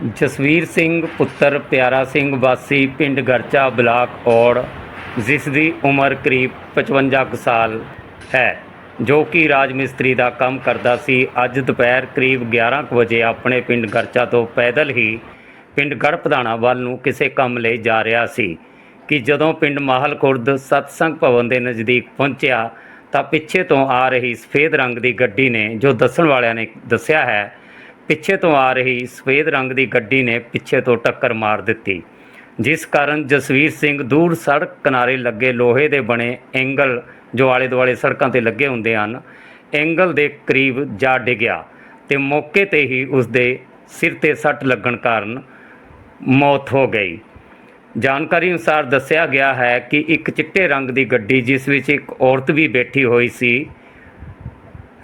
ਜਸਵੀਰ ਸਿੰਘ, ਪੁੱਤਰ ਪਿਆਰਾ ਸਿੰਘ ਵਾਸੀ, ਪਿੰਡ ਗਰਚਾ ਬਲਾਕ ਔੜ, ਜਿਸ ਦੀ ਉਮਰ ਕਰੀਬ 55 ਕੁ ਸਾਲ ਹੈ, ਜੋ ਕਿ ਰਾਜ ਮਿਸਤਰੀ ਦਾ ਕੰਮ ਕਰਦਾ ਸੀ। ਅੱਜ ਦੁਪਹਿਰ ਕਰੀਬ 11 ਕੁ ਵਜੇ ਆਪਣੇ ਪਿੰਡ ਗਰਚਾ ਤੋਂ ਪੈਦਲ ਹੀ ਪਿੰਡ ਗੜਪਧਾਣਾ ਵੱਲ ਨੂੰ ਕਿਸੇ ਕੰਮ ਲਈ ਜਾ ਰਿਹਾ ਸੀ ਕਿ ਜਦੋਂ ਪਿੰਡ ਮਾਹਲ ਖੁਰਦ ਸਤਸੰਗ ਭਵਨ ਦੇ ਨਜ਼ਦੀਕ ਪਹੁੰਚਿਆ, ਤਾਂ ਪਿੱਛੇ ਤੋਂ ਆ ਰਹੀ ਸਫੇਦ ਰੰਗ ਦੀ ਗੱਡੀ ਨੇ, ਜੋ ਦੱਸਣ ਵਾਲਿਆਂ ਨੇ ਦੱਸਿਆ ਹੈ ਪਿੱਛੇ ਤੋਂ ਆ ਰਹੀ ਸਫੇਦ ਰੰਗ ਦੀ ਗੱਡੀ ਨੇ ਪਿੱਛੇ ਤੋਂ ਟੱਕਰ ਮਾਰ ਦਿੱਤੀ, ਜਿਸ ਕਾਰਨ ਜਸਵੀਰ ਸਿੰਘ ਦੂਰ ਸੜਕ ਕਿਨਾਰੇ ਲੱਗੇ ਲੋਹੇ ਦੇ ਬਣੇ ਐਂਗਲ ਜੋ ਆਲੇ ਦੁਆਲੇ ਸੜਕਾਂ ਤੇ ਲੱਗੇ ਹੁੰਦੇ ਹਨ, ਐਂਗਲ ਦੇ ਕਰੀਬ ਜਾ ਡਿੱਗਿਆ ਤੇ ਮੌਕੇ ਤੇ ਹੀ ਉਸ ਦੇ ਸਿਰ ਤੇ ਸੱਟ ਲੱਗਣ ਕਾਰਨ ਮੌਤ ਹੋ ਗਈ। ਜਾਣਕਾਰੀ ਅਨੁਸਾਰ ਦੱਸਿਆ ਗਿਆ ਹੈ ਕਿ ਇੱਕ ਚਿੱਟੇ ਰੰਗ ਦੀ ਗੱਡੀ ਜਿਸ ਵਿੱਚ ਇੱਕ ਔਰਤ ਵੀ ਬੈਠੀ ਹੋਈ ਸੀ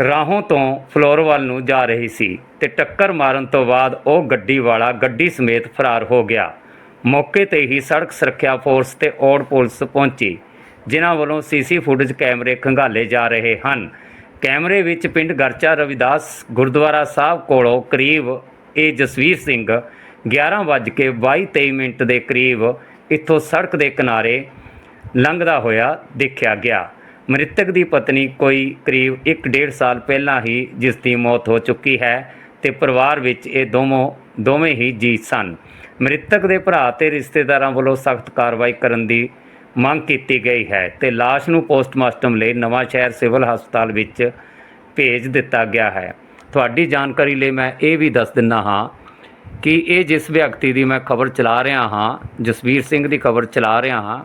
ਰਾਹੋਂ ਤੋਂ ਫਲੋਰਵਲ ਨੂੰ ਜਾ ਰਹੀ ਸੀ ਤੇ ਟੱਕਰ ਮਾਰਨ ਤੋਂ ਬਾਅਦ ਉਹ ਗੱਡੀ ਵਾਲਾ ਗੱਡੀ ਸਮੇਤ ਫਰਾਰ ਹੋ ਗਿਆ। ਮੌਕੇ ਤੇ ਹੀ ਸੜਕ ਸੁਰੱਖਿਆ ਫੋਰਸ ਤੇ ਔੜ ਪੁਲਿਸ ਪਹੁੰਚੀ, ਜਿਨ੍ਹਾਂ ਵੱਲੋਂ ਸੀਸੀ ਫੁਟੇਜ ਕੈਮਰੇ ਖੰਗਾਲੇ ਜਾ ਰਹੇ ਹਨ। ਕੈਮਰੇ ਵਿੱਚ ਪਿੰਡ ਗਰਚਾ ਰਵਿਦਾਸ ਗੁਰਦੁਆਰਾ ਸਾਹਿਬ ਕੋਲੋਂ ਕਰੀਬ ਇਹ ਜਸਵੀਰ ਸਿੰਘ 11:22 ਮਿੰਟ ਦੇ ਕਰੀਬ ਇੱਥੋਂ ਸੜਕ ਦੇ ਕਿਨਾਰੇ ਲੰਘਦਾ ਹੋਇਆ ਦੇਖਿਆ ਗਿਆ। ਮ੍ਰਿਤਕ ਦੀ ਪਤਨੀ ਕੋਈ ਕਰੀਬ 1.5 ਸਾਲ ਪਹਿਲਾਂ ਹੀ ਜਿਸ ਦੀ ਮੌਤ ਹੋ ਚੁੱਕੀ ਹੈ ਤੇ ਪਰਿਵਾਰ ਵਿੱਚ ਇਹ ਦੋਵੇਂ ਦੋਵੇਂ ਹੀ ਜੀ ਸਨ। ਮ੍ਰਿਤਕ ਦੇ ਭਰਾ ਤੇ ਰਿਸ਼ਤੇਦਾਰਾਂ ਵੱਲੋਂ ਸਖਤ ਕਾਰਵਾਈ ਕਰਨ ਦੀ ਮੰਗ ਕੀਤੀ ਗਈ ਹੈ ਤੇ ਲਾਸ਼ ਨੂੰ ਪੋਸਟਮਾਰਟਮ ਲਈ ਨਵਾਂ ਸ਼ਹਿਰ ਸਿਵਲ ਹਸਪਤਾਲ ਵਿੱਚ ਭੇਜ ਦਿੱਤਾ ਗਿਆ ਹੈ। ਤੁਹਾਡੀ ਜਾਣਕਾਰੀ ਲਈ ਮੈਂ ਇਹ ਵੀ ਦੱਸ ਦਿੰਦਾ ਹਾਂ ਕਿ ਇਹ ਜਿਸ ਵਿਅਕਤੀ ਦੀ ਮੈਂ ਖਬਰ ਚਲਾ ਰਿਹਾ ਹਾਂ, ਜਸਵੀਰ ਸਿੰਘ ਦੀ ਖਬਰ ਚਲਾ ਰਿਹਾ ਹਾਂ,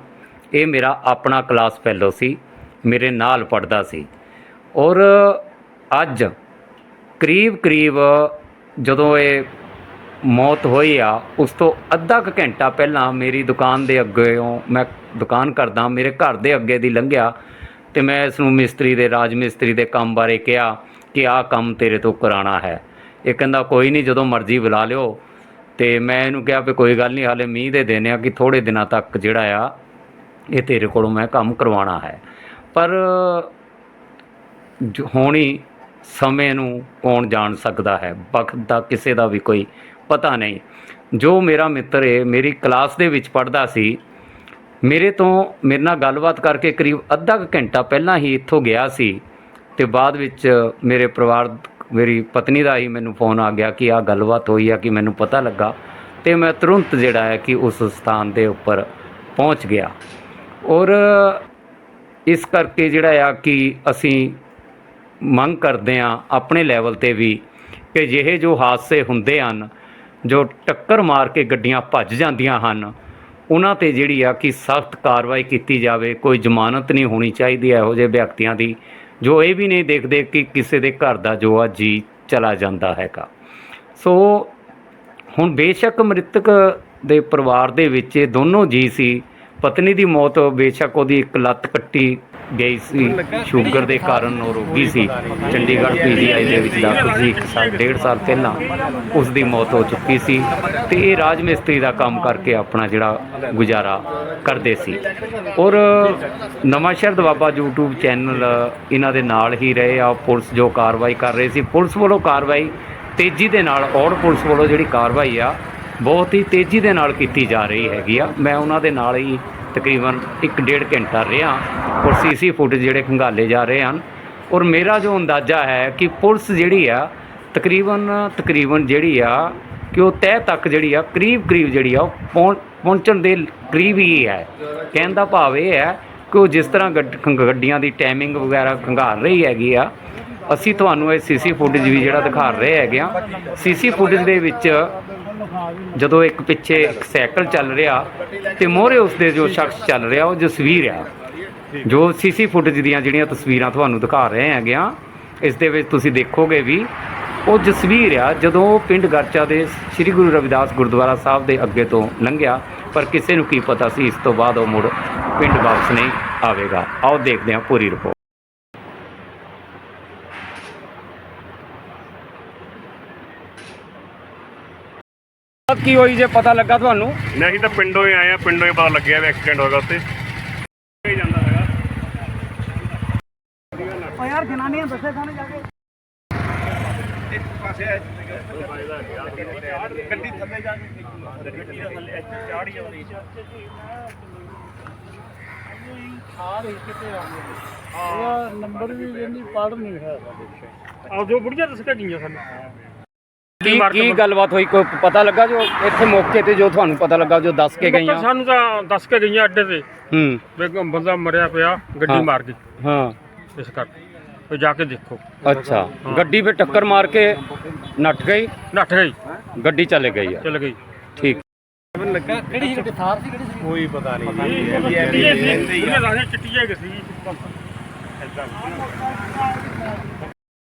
ਇਹ ਮੇਰਾ ਆਪਣਾ ਕਲਾਸ ਫੈਲੋ ਸੀ। ਮੇਰੇ ਨਾਲ ਪੜਦਾ ਸੀ। ਔਰ ਅੱਜ ਕਰੀਬ ਕਰੀਬ ਜਦੋਂ ਇਹ ਮੌਤ ਹੋਈ ਆ, ਉਸ ਤੋਂ ਅੱਧਾ ਕੁ ਘੰਟਾ ਪਹਿਲਾਂ ਮੇਰੀ ਦੁਕਾਨ ਦੇ ਅੱਗੇੋਂ ਮੈਂ ਦੁਕਾਨ ਕਰਦਾ, ਮੇਰੇ ਘਰ ਦੇ ਅੱਗੇ ਦੀ ਲੰਘਿਆ ਤੇ ਮੈਂ ਇਸ ਨੂੰ ਮਿਸਤਰੀ ਦੇ, ਰਾਜ ਮਿਸਤਰੀ ਦੇ ਕੰਮ ਬਾਰੇ ਕਿਹਾ ਕਿ ਆਹ ਕੰਮ ਤੇਰੇ ਤੋਂ ਕਰਾਉਣਾ ਹੈ। ਇਹ ਕਹਿੰਦਾ, ਕੋਈ ਨਹੀਂ, ਜਦੋਂ ਮਰਜ਼ੀ ਬੁਲਾ ਲਿਓ। ਤੇ ਮੈਂ ਇਹਨੂੰ ਕਿਹਾ ਵੀ ਕੋਈ ਗੱਲ ਨਹੀਂ, ਹਾਲੇ ਮੀਂਹ ਦੇ ਦਿਨ ਆ ਕਿ ਥੋੜੇ ਦਿਨਾਂ ਤੱਕ ਜਿਹੜਾ ਆ, ਇਹ ਤੇਰੇ ਕੋਲੋਂ ਮੈਂ ਕੰਮ ਕਰਵਾਉਣਾ ਹੈ। ਪਰ ਜੋ ਹੋਣੀ ਸਮੇਂ ਨੂੰ ਕੌਣ ਜਾਣ ਸਕਦਾ ਹੈ? ਵਕਤ ਦਾ ਕਿਸੇ ਦਾ ਵੀ ਕੋਈ ਪਤਾ ਨਹੀਂ। ਜੋ ਮੇਰਾ ਮਿੱਤਰ ਹੈ ਮੇਰੀ ਕਲਾਸ ਦੇ ਵਿੱਚ ਪੜਦਾ ਸੀ, ਮੇਰੇ ਤੋਂ ਮੇਰੇ ਨਾਲ ਗੱਲਬਾਤ ਕਰਕੇ ਕਰੀਬ ਅੱਧਾ ਕੁ ਘੰਟਾ ਪਹਿਲਾਂ ਹੀ ਇੱਥੋਂ ਗਿਆ ਸੀ ਤੇ ਬਾਅਦ ਵਿੱਚ ਮੇਰੇ ਪਰਿਵਾਰ, ਮੇਰੀ ਪਤਨੀ ਦਾ ਹੀ ਮੈਨੂੰ ਫੋਨ ਆ ਗਿਆ ਕਿ ਆ ਗੱਲਬਾਤ ਹੋਈ ਆ, ਕਿ ਮੈਨੂੰ ਪਤਾ ਲੱਗਾ ਤੇ ਮੈਂ ਤੁਰੰਤ ਜਿਹੜਾ ਹੈ ਕਿ ਉਸ ਸਥਾਨ ਦੇ ਉੱਪਰ ਪਹੁੰਚ ਗਿਆ। ਔਰ ਇਸ ਕਰਕੇ ਜਿਹੜਾ ਆ ਕਿ ਅਸੀਂ ਮੰਗ ਕਰਦੇ ਆ ਆਪਣੇ ਲੈਵਲ ਤੇ ਵੀ ਕਿ ਜਿਹੇ ਜੋ ਹਾਦਸੇ ਹੁੰਦੇ ਹਨ, ਜੋ ਟੱਕਰ ਮਾਰ ਕੇ ਗੱਡੀਆਂ ਭੱਜ ਜਾਂਦੀਆਂ ਹਨ, ਉਹਨਾਂ ਤੇ ਜਿਹੜੀ ਆ ਕਿ ਸਖਤ ਕਾਰਵਾਈ ਕੀਤੀ ਜਾਵੇ, ਕੋਈ ਜ਼ਮਾਨਤ ਨਹੀਂ ਹੋਣੀ ਚਾਹੀਦੀ ਇਹੋ ਜਿਹੇ ਵਿਅਕਤੀਆਂ ਦੀ, ਜੋ ਇਹ ਵੀ ਨਹੀਂ ਦੇਖਦੇ ਕਿ ਕਿਸੇ ਦੇ ਘਰ ਦਾ ਜੋ ਆ ਜੀ ਚਲਾ ਜਾਂਦਾ ਹੈਗਾ। ਸੋ ਹੁਣ ਬੇਸ਼ੱਕ ਮ੍ਰਿਤਕ ਦੇ ਪਰਿਵਾਰ ਦੇ ਵਿੱਚ ਇਹ ਦੋਨੋਂ ਜੀ ਸੀ ਪਤਨੀ ਦੀ ਮੌਤ ਬੇਸ਼ੱਕ ਉਹਦੀ ਇੱਕ ਲੱਤ ਕੱਟੀ ਗਈ ਸੀ। ਸ਼ੂਗਰ ਦੇ ਕਾਰਨ ਉਹ ਰੋਗੀ ਸੀ। ਚੰਡੀਗੜ੍ਹ ਪੀਜੀਆਈ ਦੇ ਵਿੱਚ ਦਾਖਲ ਸੀ। ਇੱਕ ਸਾਲ, ਡੇਢ ਸਾਲ ਪਹਿਲਾਂ ਉਸ ਦੀ ਮੌਤ ਹੋ ਚੁੱਕੀ ਸੀ ਤੇ ਇਹ ਰਾਜ ਮਿਸਤਰੀ ਦਾ ਕੰਮ ਕਰਕੇ ਆਪਣਾ ਜਿਹੜਾ ਗੁਜ਼ਾਰਾ ਕਰਦੇ ਸੀ। ਔਰ ਨਵਾਂ ਸ਼ਹਿਰ ਦਵਾਬਾ YouTube ਚੈਨਲ ਇਹਨਾਂ ਦੇ ਨਾਲ ਹੀ ਰਹੇ। ਆ ਪੁਲਿਸ ਜੋ ਕਾਰਵਾਈ ਕਰ ਰਹੀ ਸੀ, ਪੁਲਿਸ ਵੱਲੋਂ ਕਾਰਵਾਈ ਤੇਜ਼ੀ ਦੇ ਨਾਲ ਔਰ ਪੁਲਿਸ ਵੱਲੋਂ ਜਿਹੜੀ ਕਾਰਵਾਈ ਆ ਬਹੁਤ ਹੀ ਤੇਜ਼ੀ ਦੇ ਨਾਲ ਕੀਤੀ ਜਾ ਰਹੀ ਹੈਗੀ ਆ। ਮੈਂ ਉਹਨਾਂ ਦੇ ਨਾਲ ਹੀ ਤਕਰੀਬਨ 1.5 ਘੰਟਾ ਰਿਹਾ ਔਰ ਸੀਸੀ ਫੁਟੇਜ ਜਿਹੜੇ ਖੰਗਾਲੇ ਜਾ ਰਹੇ ਹਨ। ਔਰ ਮੇਰਾ ਜੋ ਅੰਦਾਜ਼ਾ ਹੈ ਕਿ ਪੁਲਿਸ ਜਿਹੜੀ ਆ, ਤਕਰੀਬਨ ਤਕਰੀਬਨ ਜਿਹੜੀ ਆ ਕਿ ਉਹ ਤਹਿ ਤੱਕ ਜਿਹੜੀ ਆ, ਕਰੀਬ ਕਰੀਬ ਜਿਹੜੀ ਆ, ਉਹ ਪਹੁੰਚ- ਪਹੁੰਚਣ ਦੇ ਕਰੀਬ ਹੀ ਹੈ। ਕਹਿਣ ਦਾ ਭਾਵ ਇਹ ਹੈ ਕਿ ਉਹ ਜਿਸ ਤਰ੍ਹਾਂ ਗੱਡ- ਖੰਗ- ਗੱਡੀਆਂ ਦੀ ਟਾਈਮਿੰਗ ਵਗੈਰਾ ਖੰਗਾਲ ਰਹੀ ਹੈਗੀ ਆ, ਅਸੀਂ ਤੁਹਾਨੂੰ ਇਹ ਸੀਸੀ ਫੁਟੇਜ ਵੀ ਜਿਹੜਾ ਦਿਖਾ ਰਹੇ ਹੈਗੇ ਆ। ਸੀਸੀ ਫੁਟੇਜ ਦੇ ਵਿੱਚ ਜਦੋਂ ਇੱਕ ਪਿੱਛੇ ਇੱਕ ਸਾਈਕਲ ਚੱਲ ਰਿਹਾ ਤੇ ਮੋਹਰੇ ਉਸਦੇ ਜੋ ਸ਼ਖਸ ਚੱਲ ਰਿਹਾ, ਉਹ ਜਸਵੀਰ ਆ। ਜੋ ਸੀਸੀ ਫੁਟੇਜ ਦੀਆਂ ਜਿਹੜੀਆਂ ਤਸਵੀਰਾਂ ਤੁਹਾਨੂੰ ਦਿਖਾ ਰਹੇ ਹੈਗੇ ਆ, ਇਸ ਦੇ ਵਿੱਚ ਤੁਸੀਂ ਦੇਖੋਗੇ ਵੀ ਉਹ ਜਸਵੀਰ ਆ, ਜਦੋਂ ਉਹ ਪਿੰਡ ਗਰਚਾ ਦੇ ਸ੍ਰੀ ਗੁਰੂ ਰਵਿਦਾਸ ਗੁਰਦੁਆਰਾ ਸਾਹਿਬ ਦੇ ਅੱਗੇ ਤੋਂ ਲੰਘਿਆ, ਪਰ ਕਿਸੇ ਨੂੰ ਕੀ ਪਤਾ ਸੀ, ਇਸ ਤੋਂ ਬਾਅਦ ਉਹ ਮੁੜ ਪਿੰਡ ਵਾਪਸ ਨਹੀਂ ਆਵੇਗਾ। ਆਓ ਦੇਖਦੇ ਹਾਂ ਪੂਰੀ ਰਿਪੋਰਟ ਕੀ ਹੋਈ ਜੇ ਪਤਾ ਲੱਗਾ ਤੁਹਾਨੂੰ? ਨਹੀਂ ਤਾਂ ਪਿੰਡੋਂ ਹੀ ਆਏ ਆ ਪਿੰਡੋਂ ਹੀ ਪਤਾ ਲੱਗਿਆ ਵੀ ਐਕਸੀਡੈਂਟ ਹੋ ਗਿਆ ਉੱਥੇ। ਹੀ ਜਾਂਦਾ ਹੈਗਾ। ਓ ਯਾਰ ਜਨਾਨੀਆਂ ਦੱਸੇ ਖਾਣੇ ਜਾ ਕੇ। ਇੱਕ ਪਾਸੇ ਆ ਗੱਡੀ ਥੱਲੇ ਜਾ ਕੇ ਗੱਡੀ ਥੱਲੇ ਇੱਥੇ ਚਾੜੀ ਆਉਂਦੀ ਆ ਰਹੀ ਕਿਤੇ ਆਉਂਦੇ। ਹਾਂ। ਨੰਬਰ ਵੀ ਕਹਿੰਦੀ ਪੜ ਨਹੀਂ ਹੈ ਸਾਡੇ ਆ ਜੋ ਬੁੜੀਆਂ ਦੱਸ ਕੇ ਗਈਆਂ ਸਾਨੂੰ। ਕੀ ਕੀ ਗੱਲਬਾਤ ਹੋਈ? ਕੋਈ ਪਤਾ ਲੱਗਾ ਜੋ ਇੱਥੇ ਮੌਕੇ ਤੇ ਜੋ ਤੁਹਾਨੂੰ ਪਤਾ ਲੱਗਾ ਜੋ ਦੱਸ ਕੇ ਗਈਆਂ? ਸਾਨੂੰ ਤਾਂ ਦੱਸ ਕੇ ਗਈਆਂ ਅੱਡੇ ਤੇ। ਹੂੰ। ਵੀ ਬੰਦਾ ਮਰਿਆ ਪਿਆ ਗੱਡੀ ਹਾਂ। ਮਾਰ ਗਈ। ਹਾਂ। ਇਸ ਕਰਕੇ। ਤੇ ਜਾ ਕੇ ਦੇਖੋ। ਅੱਛਾ। ਗੱਡੀ 'ਤੇ ਟੱਕਰ ਮਾਰ ਕੇ ਨੱਠ ਗਈ? ਨੱਠ ਗਈ। ਗੱਡੀ ਚਲੇ ਗਈ ਆ। ਚਲ ਗਈ। ਠੀਕ। ਕਿਹੜੀ ਸੀ ਥਾਰ ਸੀ ਕਿਹੜੀ ਸੀ?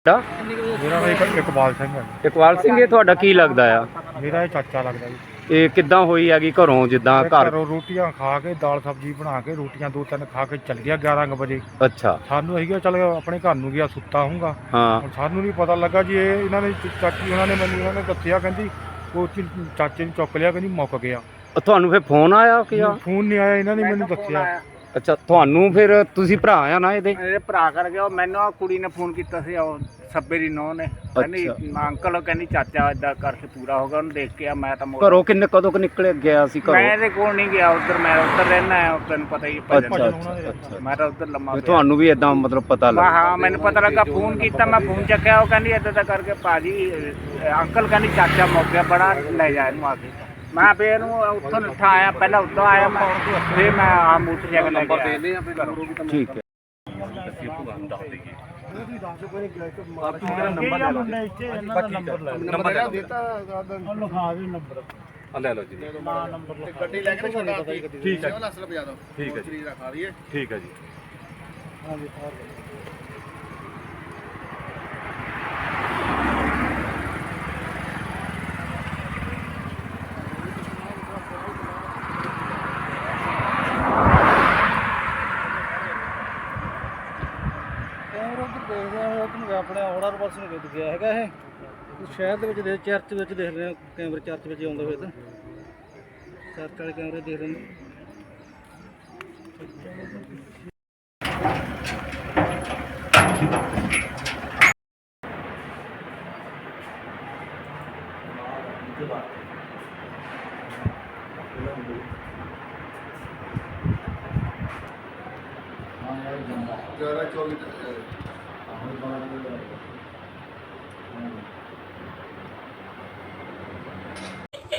ਤੁਹਾਡਾ ਮੇਰਾ ਨਾਮ ਇੱਕ ਇਕਬਾਲ ਸਿੰਘ ਹੈ। ਇਕਬਾਲ ਸਿੰਘ ਇਹ ਤੁਹਾਡਾ ਕੀ ਲੱਗਦਾ ਆ? ਮੇਰਾ ਇਹ ਚਾਚਾ ਲੱਗਦਾ ਜੀ। ਇਹ ਕਿੱਦਾਂ ਹੋਈ ਹੈਗੀ ਘਰੋਂ ਜਿੱਦਾਂ ਇਹ ਘਰ? ਘਰੋਂ ਰੋਟੀਆਂ ਖਾ ਕੇ ਦਾਲ ਸਬਜ਼ੀ ਬਣਾ ਕੇ ਰੋਟੀਆਂ ਦੋ ਤਿੰਨ ਖਾ ਕੇ ਚੱਲ ਗਿਆ 11 ਕੁ ਵਜੇ। ਅੱਛਾ। ਸਾਨੂੰ ਅਸੀਂ ਕਿਹਾ ਚੱਲ ਆਪਣੇ ਘਰ ਨੂੰ ਗਿਆ ਸੁੱਤਾ ਹੋਊਗਾ ਹਾਂ। ਹੁਣ ਸਾਨੂੰ ਨਹੀਂ ਪਤਾ ਲੱਗਾ ਜੀ ਇਹ ਇਹਨਾਂ ਨੇ ਚ- ਚਾਚੀ ਉਹਨਾਂ ਨੇ ਮੈਨੂੰ ਇਹਨਾਂ ਨੇ ਦੱਸਿਆ ਕਹਿੰਦੀ ਉਹ ਚ- ਚਾਚੇ ਨੂੰ ਚੁੱਕ ਲਿਆ ਕਹਿੰਦੀ ਮੁੱਕ ਗਿਆ। ਤੁਹਾਨੂੰ ਫਿਰ ਫੋਨ ਆਇਆ ਕਿ ਆ? ਫੋਨ ਨਹੀਂ ਆਇਆ ਇਹਨਾਂ ਨੇ ਮੈਨੂੰ ਦੱਸਿਆ। ਅੱਛਾ ਤੁਹਾਨੂੰ ਫਿਰ ਤੁਸੀਂ ਭਰਾ ਆ ਨਾ ਇਹਦੇ? ਮੇਰੇ ਭਰਾ ਕਰ ਗਿਆ ਉਹ ਮੈਨੂੰ ਆ ਕੁੜੀ ਨੇ ਫੋਨ ਕੀਤਾ ਸੀ ਉਹ ਸੱਬੇ ਦੀ ਨੌਂ ਨੇ। ਕਹਿੰਦੀ। ਅੰਕਲ ਕਹਿੰਦੀ ਚਾਚਾ ਇਦਾਂ ਕਰਕੇ ਪੂਰਾ ਹੋ ਗਿਆ ਉਹਨੂੰ ਦੇਖ ਕੇ ਆ ਮੈਂ ਤਾਂ ਮੋੜ- ਘਰੋਂ ਕਿੰਨੇ ਕਦੋਂ ਕੁ ਨਿਕਲੇ ਗਿਆ ਸੀ ਮੈਂ ਘਰੋਂ ਇਹਦੇ ਕੋਲ ਨਹੀਂ ਗਿਆ ਉਧਰ ਮੈਂ ਉਧਰ ਰਹਿਣਾ ਹੈ ਤੈਨੂੰ ਪਤਾ ਹੀ ਹੈ ਅੱਛਾ ਮੈਂ ਤਾਂ ਉਧਰ ਲੰਮਾ ਪਿਆ। ਤੁਹਾਨੂੰ ਵੀ ਇਦਾਂ ਮਤਲਬ ਪਤਾ ਮੈਂ ਲੱਗਾ। ਹਾਂ ਮੈਨੂੰ ਪਤਾ ਲੱਗਾ ਫੋਨ ਕੀਤਾ ਮੈਂ ਫੋਨ ਚੱਕਿਆ ਉਹ ਕਹਿੰਦੀ ਏਦਾਂ ਦਾ ਕਰਕੇ ਭਾਜੀ ਅਹ, ਅੰਕਲ ਕਹਿੰਦੀ ਚਾਚਾ ਮੁੱਕ ਗਿਆ ਬੜਾ ਲੈ ਜਾ ਇਹਨੂੰ ਆ ਕੇ। ਮੈਂ ਫੇਰ ਇਹਨੂੰ ਉੱਥੋਂ ਨੱਠਾ ਆਇਆ ਪਹਿਲਾਂ ਉੱਤੋਂ ਆਇਆ ਮੈਂ ਫੇਰ ਮੈਂ ਆ ਮੋਟਰਸਾਈਕਲ ਲੈ ਕੇ ਆਇਆ। ਠੀਕ ਹੈ। ਨੰਬਰ ਲੈ ਇੱਥੇ ਇਹਨਾਂ ਦਾ ਨੰਬਰ ਲੈ ਨੰਬਰ ਦਿੱਤਾ ਉਹ ਲਿਖਾ ਦੇ। ਨੰਬਰ ਲੈ ਲਓ ਜੀ ਨੰਬਰ ਗੱਡੀ ਲੈ ਕੇ ਠੀਕ ਹੈ ਠੀਕ ਹੈ ਜੀ ਠੀਕ ਹੈ ਜੀ ਹਾਂਜੀ ਥਾਰ ਕੈਮਰਾ ਉੱਧਰ ਦੇਖਦਾ ਹੈ ਉਹ ਆਪਣੇ ਆਉਣਾ ਪਾਸ ਨੂੰ ਕਿੱਥੇ ਗਿਆ ਹੈਗਾ ਇਹ। ਸ਼ਹਿਰ ਦੇ ਵਿੱਚ ਦੇ ਚਰਚ ਵਿੱਚ ਦੇਖ ਰਹੇ ਹਾਂ ਕੈਮਰੇ ਚਰਚ ਵਿੱਚ ਆਉਂਦਾ ਹੋਇਆ ਤਾਂ। ਚਰਚ ਵਾਲੇ ਕੈਮਰੇ ਦੇਖ ਰਹੇ ਨੇ